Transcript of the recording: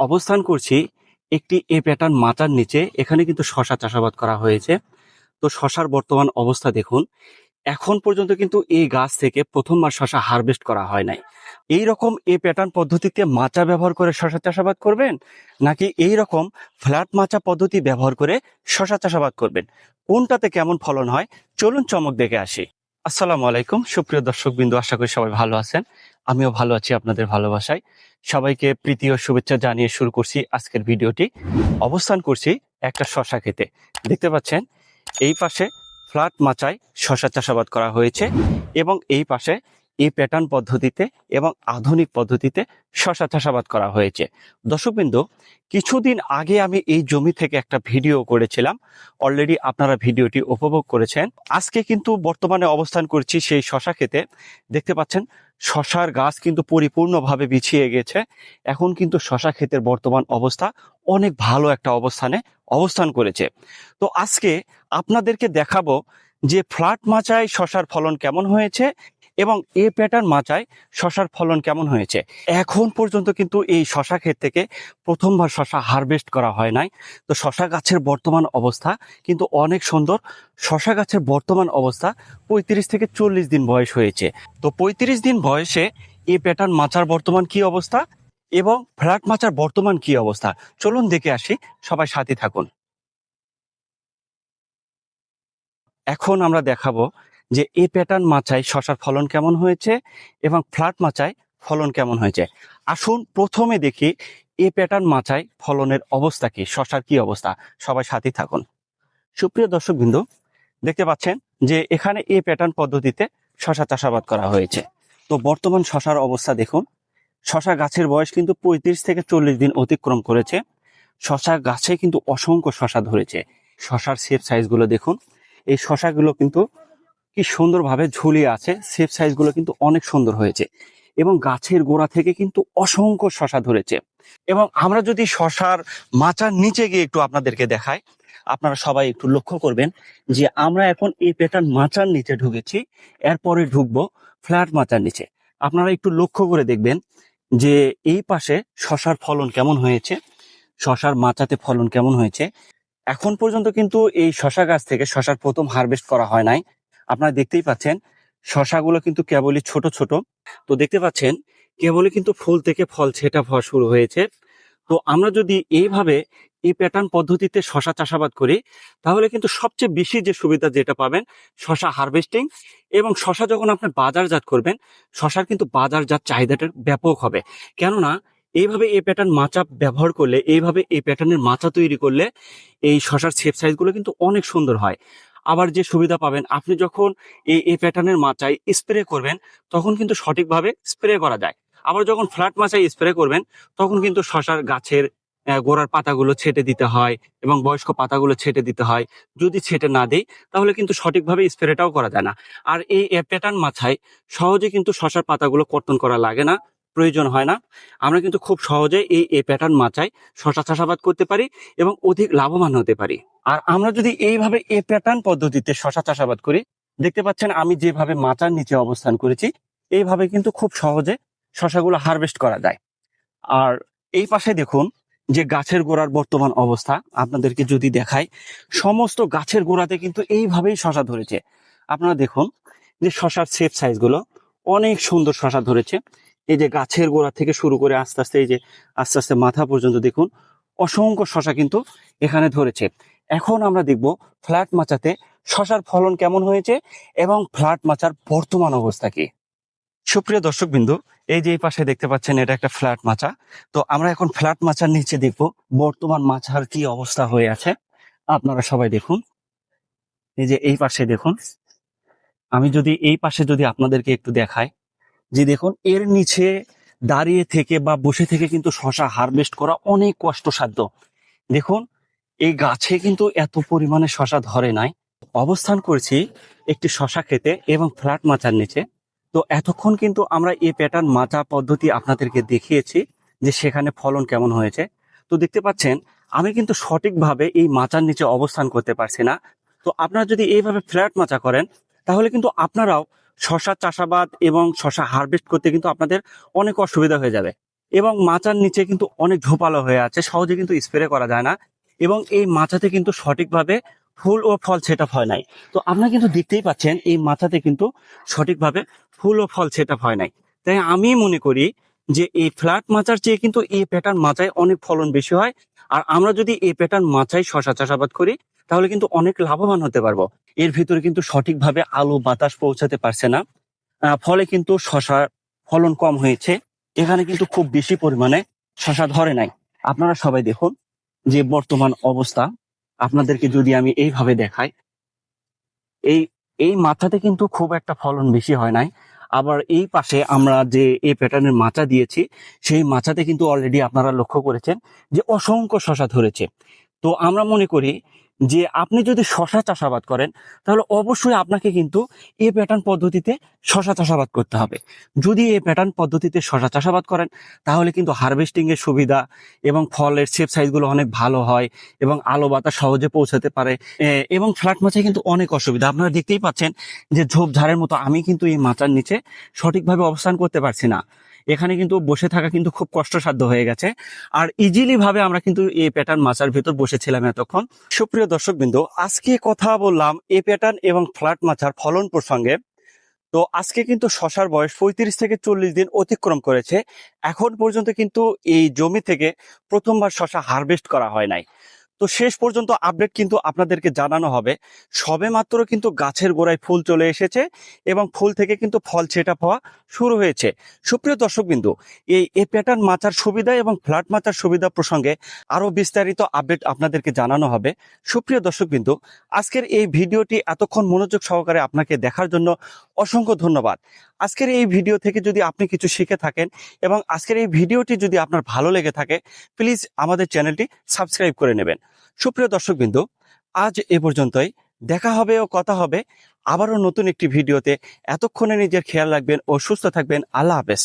অবস্থান করছি একটি এ প্যাটার্ন মাচার নিচে। এখানে কিন্তু শশা চাষাবাদ করা হয়েছে। তো শশার বর্তমান অবস্থা দেখুন। এখন পর্যন্ত কিন্তু এই গাছ থেকে প্রথমবার শশা হারভেস্ট করা হয় নাই। এই রকম এ প্যাটার্ন পদ্ধতিতে মাচা ব্যবহার করে শশা চাষাবাদ করবেন? নাকি এই রকম ফ্ল্যাট মাচা পদ্ধতি ব্যবহার করে শশা চাষাবাদ করবেন? কোনটাতে কেমন ফলন হয়? চলুন চমক দেখে আসি। আসসালামু আলাইকুম। সুপ্রিয় দর্শক বিন্দু আশা করি সবাই ভালো আছেন। আমিও ভালো আছি আপনাদের ভালোবাসায়। সবাইকে প্রীতি ও শুভেচ্ছা জানিয়ে শুরু করছি আজকের ভিডিওটি। অবস্থান করছি একটা শশা খেতে। দেখতে পাচ্ছেন, এই পাশে ফ্ল্যাট মাচায় শশা চাষাবাদ করা হয়েছে এবং এই পাশে এই প্যাটার্ন পদ্ধতিতে এবং আধুনিক পদ্ধতিতে শশা চাষাবাদ করা হয়েছে। দর্শকবিন্দু, কিছুদিন আগে আমি এই জমি থেকে একটা ভিডিও করেছিলাম। অলরেডি আপনারা ভিডিওটি উপভোগ করেছেন। আজকে কিন্তু বর্তমানে অবস্থান করছি সেই শশা খেতে দেখতে পাচ্ছেন, শশার গাছ কিন্তু পরিপূর্ণভাবে বিছিয়ে গেছে। এখন কিন্তু শশা ক্ষেতের বর্তমান অবস্থা অনেক ভালো একটা অবস্থানে অবস্থান করেছে। তো আজকে আপনাদেরকে দেখাবো যে ফ্ল্যাট মাচায় শশার ফলন কেমন হয়েছে এবং এ প্যাটার্ন মাচায় শশার ফলন কেমন হয়েছে? এখন পর্যন্ত কিন্তু এই শশা ক্ষেত থেকে প্রথমবার শশা হারভেস্ট করা হয় নাই। তো শশা গাছের বর্তমান অবস্থা কিন্তু অনেক সুন্দর। শশা গাছের বর্তমান অবস্থা পঁয়ত্রিশ থেকে চল্লিশ দিন বয়স হয়েছে। তো পঁয়ত্রিশ দিন বয়সে এ প্যাটার্ন মাচার বর্তমান কি অবস্থা এবং ফ্ল্যাট মাচার বর্তমান কি অবস্থা? চলুন দেখে আসি, সবাই সাথে থাকুন। এখন আমরা দেখাবো যে এ প্যাটার্ন মাচায় শশার ফলন কেমন হয়েছে এবং ফ্ল্যাট মাচায় ফলন কেমন হয়েছে? আসুন প্রথমে দেখি এ প্যাটার্ন মাচায় ফলনের অবস্থা কি, শশার কি অবস্থা? সবাই সাথে থাকুন। সুপ্রিয় দর্শক বিন্দু দেখতে পাচ্ছেন যে এখানে এ প্যাটার্ন পদ্ধতিতে শশা চাষাবাদ করা হয়েছে। তো বর্তমান শশার অবস্থা দেখুন। শশা গাছের বয়স কিন্তু পঁয়ত্রিশ থেকে চল্লিশ দিন অতিক্রম করেছে। শশা গাছে কিন্তু অসংখ্য শশা ধরেছে। শশার শেপ সাইজগুলো দেখুন। এই শশাগুলো কিন্তু কি সুন্দরভাবে ঝুলিয়ে আছে। শেপ সাইজগুলো কিন্তু অনেক সুন্দর হয়েছে এবং গাছের গোড়া থেকে কিন্তু অসংখ্য শশা ধরেছে। এবং আমরা যদি শশার মাচার নিচে গিয়ে একটু আপনাদেরকে দেখাই, আপনারা সবাই একটু লক্ষ্য করবেন যে আমরা এখন এই প্যাটার্ন মাচার নিচে ঢুকেছি, এরপরে ঢুকবো ফ্ল্যাট মাচার নিচে। আপনারা একটু লক্ষ্য করে দেখবেন যে এই পাশে শশার ফলন কেমন হয়েছে, শশার মাচাতে ফলন কেমন হয়েছে। এখন পর্যন্ত কিন্তু এই শশা গাছ থেকে শশার প্রথম হারভেস্ট করা হয় নাই। আপনারা দেখতেই পাচ্ছেন, শশাগুলো কিন্তু কেবলই ছোট ছোট। তো দেখতে পাচ্ছেন, কেবলই কিন্তু ফুল থেকে ফল ছেটা হওয়া শুরু হয়েছে। তো আমরা যদি এইভাবে এই প্যাটার্ন পদ্ধতিতে শশা চাষাবাদ করি, তাহলে কিন্তু সবচেয়ে বেশি যে সুবিধা যেটা পাবেন, শশা হারভেস্টিং এবং শশা যখন আপনি বাজারজাত করবেন, শশার কিন্তু বাজারজাত চাহিদাটা ব্যাপক হবে। কেননা, এইভাবে এই প্যাটার্ন মাচা ব্যবহার করলে, এইভাবে এই প্যাটার্নের মাচা তৈরি করলে, এই শশার শেপ সাইজগুলো কিন্তু অনেক সুন্দর হয়। আবার যে সুবিধা পাবেন, আপনি যখন এই এই প্যাটার্নের মাচায় স্প্রে করবেন, তখন কিন্তু সঠিকভাবে স্প্রে করা যায়। আবার যখন ফ্ল্যাট মাচায় স্প্রে করবেন, তখন কিন্তু শশার গাছের গোড়ার পাতাগুলো ছেটে দিতে হয় এবং বয়স্ক পাতাগুলো ছেটে দিতে হয়। যদি ছেটে না দেই, তাহলে কিন্তু সঠিকভাবে স্প্রেটাও করা যায় না। আর এই প্যাটার্ন মাছায় সহজে কিন্তু শশার পাতাগুলো কর্তন করা লাগে না। প্রয়োজন হয় না। আমরা কিন্তু খুব সহজে এই এ প্যাটার্ন মাচায় শশা চাষাবাদ করতে পারি এবং অধিক লাভবান হতে পারি। আর আমরা যদি এইভাবে এ প্যাটার্ন পদ্ধতিতে শশা চাষাবাদ করি, দেখতে পাচ্ছেন আমি যেভাবে মাচার নিচে অবস্থান করেছি, এইভাবে কিন্তু খুব সহজে শশাগুলো হারভেস্ট করা যায়। আর এই পাশে দেখুন যে গাছের গোড়ার বর্তমান অবস্থা, আপনাদেরকে যদি দেখাই, সমস্ত গাছের গোড়াতে কিন্তু এইভাবেই শশা ধরেছে। আপনারা দেখুন যে শশার শেপ সাইজগুলো অনেক সুন্দর শশা ধরেছে। এই যে গাছের গোড়া থেকে শুরু করে আস্তে আস্তে এই যে আস্তে আস্তে মাথা পর্যন্ত দেখুন, অসংখ্য শশা কিন্তু এখানে ধরেছে। এখন আমরা দেখব ফ্ল্যাট মাচাতে শশার ফলন কেমন হয়েছে এবং ফ্ল্যাট মাচার বর্তমান অবস্থা কি। সুপ্রিয় দর্শক বিন্দু এই যে এই পাশে দেখতে পাচ্ছেন এটা একটা ফ্ল্যাট মাচা। তো আমরা এখন ফ্ল্যাট মাচার নিচে দেখব বর্তমান মাচার কি অবস্থা হয়ে আছে। আপনারা সবাই দেখুন। এই যে এই পাশে দেখুন। আমি যদি এই পাশে যদি আপনাদেরকে একটু দেখাই যে দেখুন, এর নিচে দাঁড়িয়ে থেকে বা বসে থেকে কিন্তু শশা হারভেস্ট করা অনেক কষ্টসাধ্য। দেখুন, এই গাছে কিন্তু এত পরিমাণে শশা ধরে নাই। অবস্থান করছি একটি শশা খেতে এবং ফ্ল্যাট মাচার নিচে। তো এতক্ষণ কিন্তু আমরা এই প্যাটার্ন মাচা পদ্ধতি আপনাদেরকে দেখিয়েছি যে সেখানে ফলন কেমন হয়েছে। তো দেখতে পাচ্ছেন, আমি কিন্তু সঠিকভাবে এই মাচার নিচে অবস্থান করতে পারছি না। তো আপনারা যদি এইভাবে ফ্ল্যাট মাচা করেন, তাহলে কিন্তু আপনারাও শশা চাষাবাদ এবং শশা হারভেস্ট করতে কিন্তু আপনাদের অনেক অসুবিধা হয়ে যাবে। এবং মাচার নিচে কিন্তু অনেক ঝোপালো হয়ে আছে, সহজে কিন্তু স্প্রে করা যায় না। এবং এই মাচাতে কিন্তু সঠিকভাবে ফুল ও ফল সেট হয় নাই। তো আপনারা কিন্তু দেখতেই পাচ্ছেন, এই মাথাতে কিন্তু সঠিকভাবে ফুল ও ফল সেট হয় নাই। তাই আমি মনে করি যে এই ফ্ল্যাট মাচার চেয়ে কিন্তু এই প্যাটার্ন মাচায় অনেক ফলন বেশি হয়। আর আমরা যদি এই প্যাটার্ন মাচায় শশা চাষাবাদ করি তাহলে কিন্তু অনেক লাভবান হতে পারব। এর ভিতরে কিন্তু সঠিকভাবে আলো বাতাস পৌঁছাতে পারছে না। ফলে কিন্তু শশার ফলন কম হয়েছে। এখানে কিন্তু খুব বেশি পরিমাণে শশা ধরে নাই। আপনারা সবাই দেখুন যে বর্তমান অবস্থা। আপনাদেরকে যদি আমি এইভাবে দেখাই, এই এই মাথাতে কিন্তু খুব একটা ফলন বেশি হয় নাই। আবার এই পাশে আমরা যে এই প্যাটার্নের মাচা দিয়েছি, সেই মাচাতে কিন্তু অলরেডি আপনারা লক্ষ্য করেছেন যে অসংখ্য শশা ধরেছে। তো আমরা মনে করি যে আপনি যদি শশা চাষাবাদ করেন তাহলে অবশ্যই আপনাকে কিন্তু এই প্যাটার্ন পদ্ধতিতে শশা চাষাবাদ করতে হবে। যদি এই প্যাটার্ন পদ্ধতিতে শশা চাষাবাদ করেন তাহলে কিন্তু হারভেস্টিং এর সুবিধা এবং ফলের শেপ সাইজগুলো অনেক ভালো হয় এবং আলো বাতাস সহজে পৌঁছাতে পারে। এ, এবং ফ্ল্যাট মাচায় কিন্তু অনেক অসুবিধা। আপনারা দেখতেই পাচ্ছেন যে ঝোপঝাড়ের মতো আমি কিন্তু এই মাচার নিচে সঠিকভাবে অবস্থান করতে পারছি না। এখানে কিন্তু বসে থাকা কিন্তু খুব কষ্টসাধ্য হয়ে গেছে। আর ইজিলি ভাবে আমরা কিন্তু এই প্যাটার্ন মাচার ভেতর বসেছিলাম এতক্ষণ। সুপ্রিয় দর্শক বিন্দু আজকে কথা বললাম এ প্যাটার্ন এবং ফ্ল্যাট মাচার ফলন প্রসঙ্গে। তো আজকে কিন্তু শশার বয়স পঁয়ত্রিশ থেকে চল্লিশ দিন অতিক্রম করেছে। এখন পর্যন্ত কিন্তু এই জমি থেকে প্রথমবার শশা হারভেস্ট করা হয় নাই। তো শেষ পর্যন্ত আপডেট কিন্তু আপনাদেরকে জানানো হবে। সবে মাত্র কিন্তু গাছের গোড়ায় ফুল চলে এসেছে এবং ফুল থেকে কিন্তু ফল ছেটা পাওয়া শুরু হয়েছে। সুপ্রিয় দর্শক বিন্দু এই এ প্যাটার্ন মাচার সুবিধা এবং ফ্ল্যাট মাচার সুবিধা প্রসঙ্গে আরও বিস্তারিত আপডেট আপনাদেরকে জানানো হবে। সুপ্রিয় দর্শক বিন্দু আজকের এই ভিডিওটি এতক্ষণ মনোযোগ সহকারে আপনাকে দেখার জন্য অসংখ্য ধন্যবাদ। আজকের এই ভিডিও থেকে যদি আপনি কিছু শিখে থাকেন এবং আজকের এই ভিডিওটি যদি আপনার ভালো লেগে থাকে প্লিজ আমাদের চ্যানেলটি সাবস্ক্রাইব করে নেবেন। সুপ্রিয় দর্শকবৃন্দ, আজ এ পর্যন্তই। দেখা হবে ও কথা হবে আবারও নতুন একটি ভিডিওতে। এতক্ষণে নিজের খেয়াল রাখবেন ও সুস্থ থাকবেন। আল্লাহ হাফেজ।